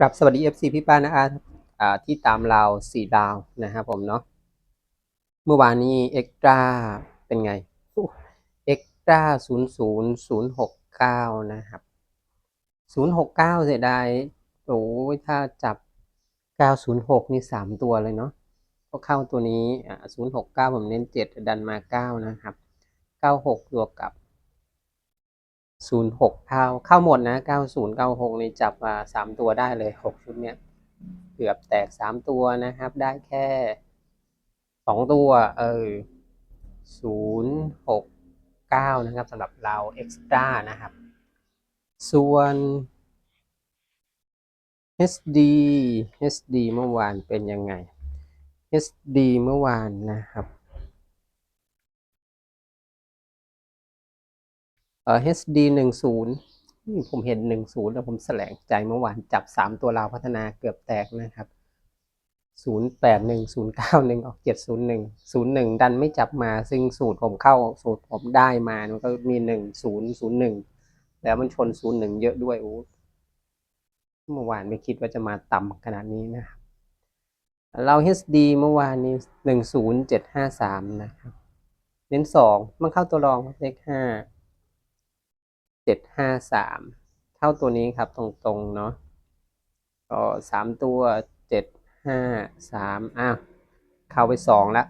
กลับสวัสดี FC พี่ป้านะอาอ่าที่ตามเราสี่ดาวนะครับผมเนาะเมื่อวานนี้เอ็กตร้าเป็นไงเอ็กตร้าศูนย์ศูนย์ศูนย์หกเก้านะครับศูนย์หกเก้าเสียดายโอ้ยถ้าจับเก้าศูนย์หกนี่สามตัวเลยเนาะก็เข้าตัวนี้ศูนย์หกเก้าผมเน้นเจ็ดดันมาเก้านะครับเก้าหกบวกับ ศูนย์หกเข้าเข้าหมดนะเก้าศูนย์เก้าหกนี่จับมาสามตัวได้เลยหกชุดเนี้ยเกือบแตกสามตัวนะครับ ได้แค่สองตัว เออศูนย์หกเก้านะครับสำหรับเราเอ็กซ์ตร้านะครับ ส่วน HD HD เมื่อวานเป็นยังไง HD เมื่อวานนะครับ เอ่อ HD หนึ่งศูนย์ผมเห็นหนึ่งศูนย์แล้วผมแสลงใจเมื่อวานจับสามตัวเราพัฒนาเกือบแตกนะครับศูนย์แปดหนึ่งศูนย์เก้าหนึ่งออกเจ็ดศูนย์หนึ่งศูนย์หนึ่งดันไม่จับมาซึ่งสูตรผมเข้าสูตรผมได้มามันก็มีหนึ่งศูนย์ศูนย์หนึ่งแล้วมันชนศูนย์หนึ่งเยอะด้วยโอ้เมื่อวานไม่คิดว่าจะมาต่ำขนาดนี้นะครับเรา HD เมื่อวานนี้หนึ่งศูนย์เจ็ดห้าสามนะครับ เน้นสองมันเข้าตัวรองเลขห้า เจ็ดห้าสามเท่าตัวนี้ครับตรงๆเนาะก็สามตัวเจ็ดห้าสามอ้าวเข้าไปสองละ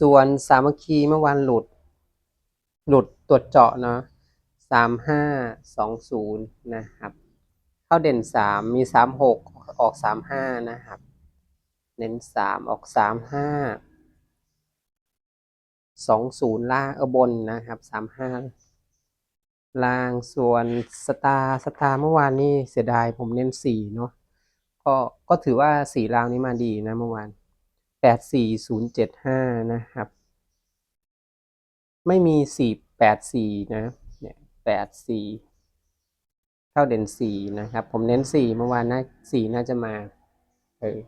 ส่วนสามัคคีเมื่อวานหลุด หลุดตรวจเจาะเนาะสามห้าสองศูนย์นะครับ เข้าเด่นสามมีสามหกออกสามห้านะครับ เน้นสามออกสามห้าสองศูนย์ล่างเออบนนะครับสามห้า ลางส่วนสตาร์สตาร์เมื่อวานนี่เสียดายผมเน้นสี่เนาะก็ก็ถือว่าสี่รางนี้มาดีนะเมื่อวานแปดสี่ศูนย์เจ็ดห้านะครับ ไม่มีสี่แปดสี่นะเนี่ยแปดสี่เข้าเด่นสี่นะครับ ผมเน้นสี่เมื่อวานน่าสี่น่าจะมาเออ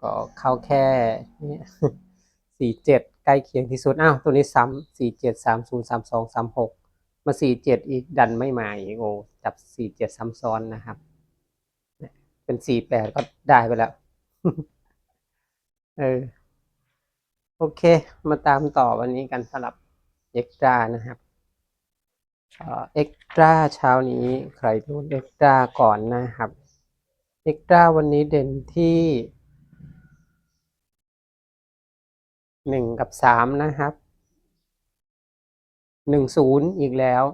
ก็เข้าแค่เนี่ยสี่เจ็ดใกล้เคียงที่สุดอ้าวตัวนี้ซ้ำสี่เจ็ดสามศูนย์สามสองสามหก มาสี่เจ็ดอีกดันไม่มาอีกโอ้จับสี่เจ็ดซ้ำซ้อนนะครับ เป็นสี่แปดก็ได้ไปแล้ว เออ โอเค มาตามต่อวันนี้กันสลับเอ็กตรานะครับเอ็กตร้าเช้านี้ใครดูเอ็กตร้าก่อนนะครับเอ็กตร้าวันนี้เด่นที่หนึ่งกับสามนะครับ หนึ่งศูนย์อีกแล้ว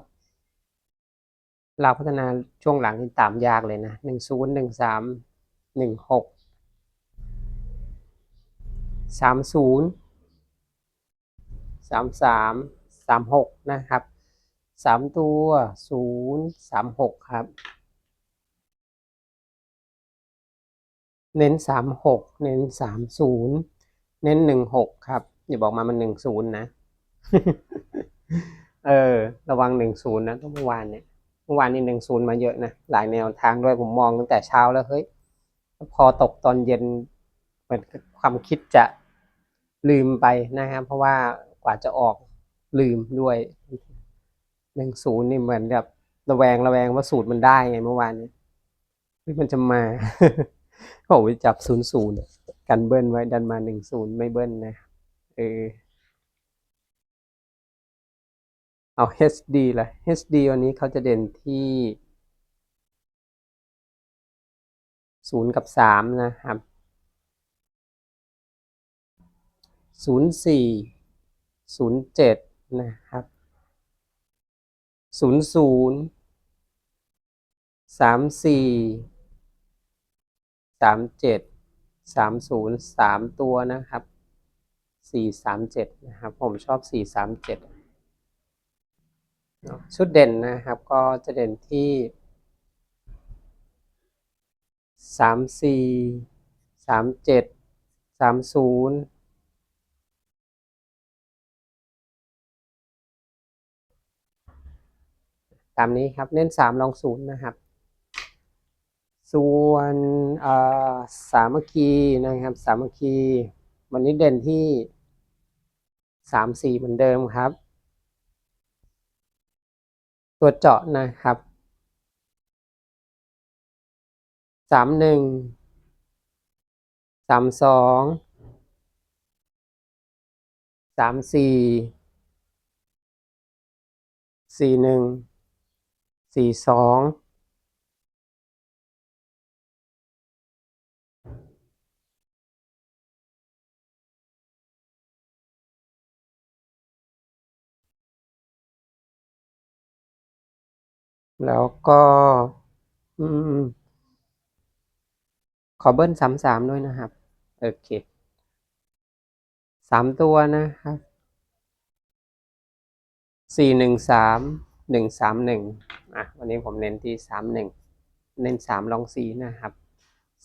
เราพัฒนาช่วงหลังนี่ตามยากเลยนะหนึ่งศูนย์หนึ่งสามหนึ่งหกสามศูนย์สามสามสามหกนะครับสามตัวศูนย์สามหกครับ เน้นสามหกเน้นสามศูนย์เน้นหนึ่งหกครับ อย่าบอกมามันหนึ่งศูนย์นะ เออ ระวังหนึ่งศูนย์นะต้องเมื่อวานเนี่ยเมื่อวานนี้หนึ่งศูนย์มาเยอะนะหลายแนวทางด้วยผมมองตั้งแต่เช้าแล้วเฮ้ยพอตกตอนเย็นเหมือนความคิดจะลืมไปนะครับ เพราะว่ากว่าจะออกลืมด้วยหนึ่งศูนย์นี่เหมือนแบบระแวงระแวงว่าสูตรมันได้ไงเมื่อวานนี้มันจะมาโอ้ยจับศูนย์ศูนย์กันเบิ้ลไว้ดันมาหนึ่งศูนย์ไม่เบิ้ลนะเออ เอา HD ละ HD วันนี้เขาจะเด่นที่ศูนย์กับสามนะครับศูนย์สี่ศูนย์เจ็ดนะครับศูนย์ศูนย์สามสี่สามเจ็ดสามศูนย์สามตัวนะครับสี่สามเจ็ดนะครับ ผมชอบสี่สามเจ็ด ชุดเด่นนะครับก็จะเด่นที่สามสี่สามเจ็ดสามศูนย์ตามนี้ครับเน้นสามลองศูนย์นะครับ ส่วนสามัคคีนะครับ สามัคคี วันนี้เด่นที่สามสี่เหมือนเดิมครับ ตัวเจาะนะครับสามหนึ่งสามสองสามสี่สี่หนึ่งสี่สอง แล้วก็ขอเบิ้ลสามสามด้วยนะครับ โอเคสามตัวนะครับสี่หนึ่งสามหนึ่งสามหนึ่งอะวันนี้ผมเน้นที่สามหนึ่งเน้นสามลองสี่นะครับ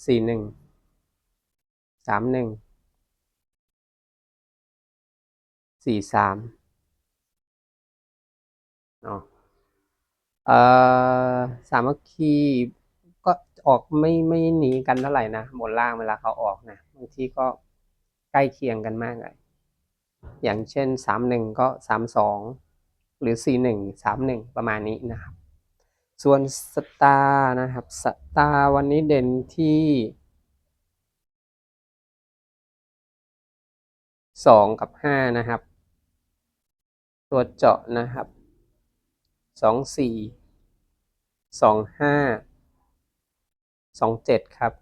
สี่หนึ่งสามหนึ่งสี่สามอ๋อ เอ่อสามัคคีก็ออกไม่ไม่หนีกันเท่าไหร่นะบนล่างเวลาเขาออกนะบางทีก็ใกล้เคียงกันมากเลยอย่างเช่นสามหนึ่งก็สามสองหรือสี่หนึ่งสามหนึ่งประมาณนี้นะครับ ส่วนสตาร์นะครับสตาร์วันนี้เด่นที่สองกับห้านะครับ ตัวเจาะนะครับ สองสี่สองห้าสองเจ็ดครับ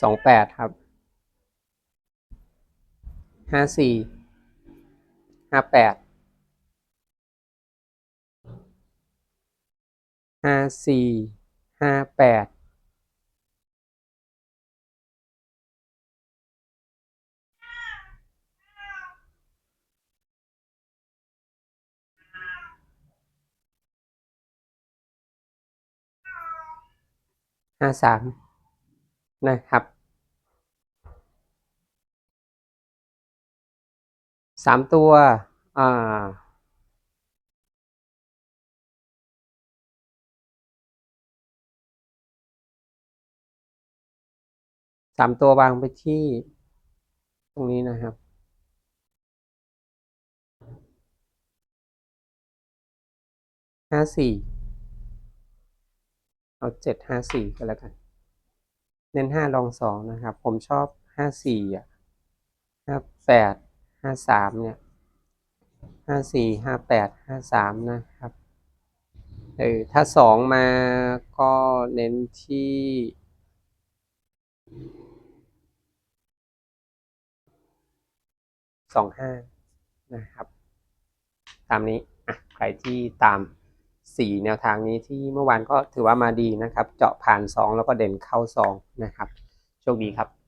สองแปดครับห้าสี่ห้าแปด ห้าสี่ห้าแปดห้าสามนะครับสามตัวอ่า สามตัววางไปที่ตรงนี้นะครับ ห้าสี่ เอาเจ็ดห้าสี่ก็แล้วกัน เน้นห้าลองสองนะครับ ผมชอบห้าสี่อะห้าแปดห้าสามเนี่ยห้าสี่ห้าแปดห้าสามนะครับเออถ้าสองมาก็เน้นที่ สองห้านะครับ ตามนี้ใครที่ตามสี่แนวทางนี้ที่เมื่อวานก็ถือว่ามาดีนะครับ เจาะผ่านสองแล้วก็เด่นเข้าสองนะครับ โชคดีครับ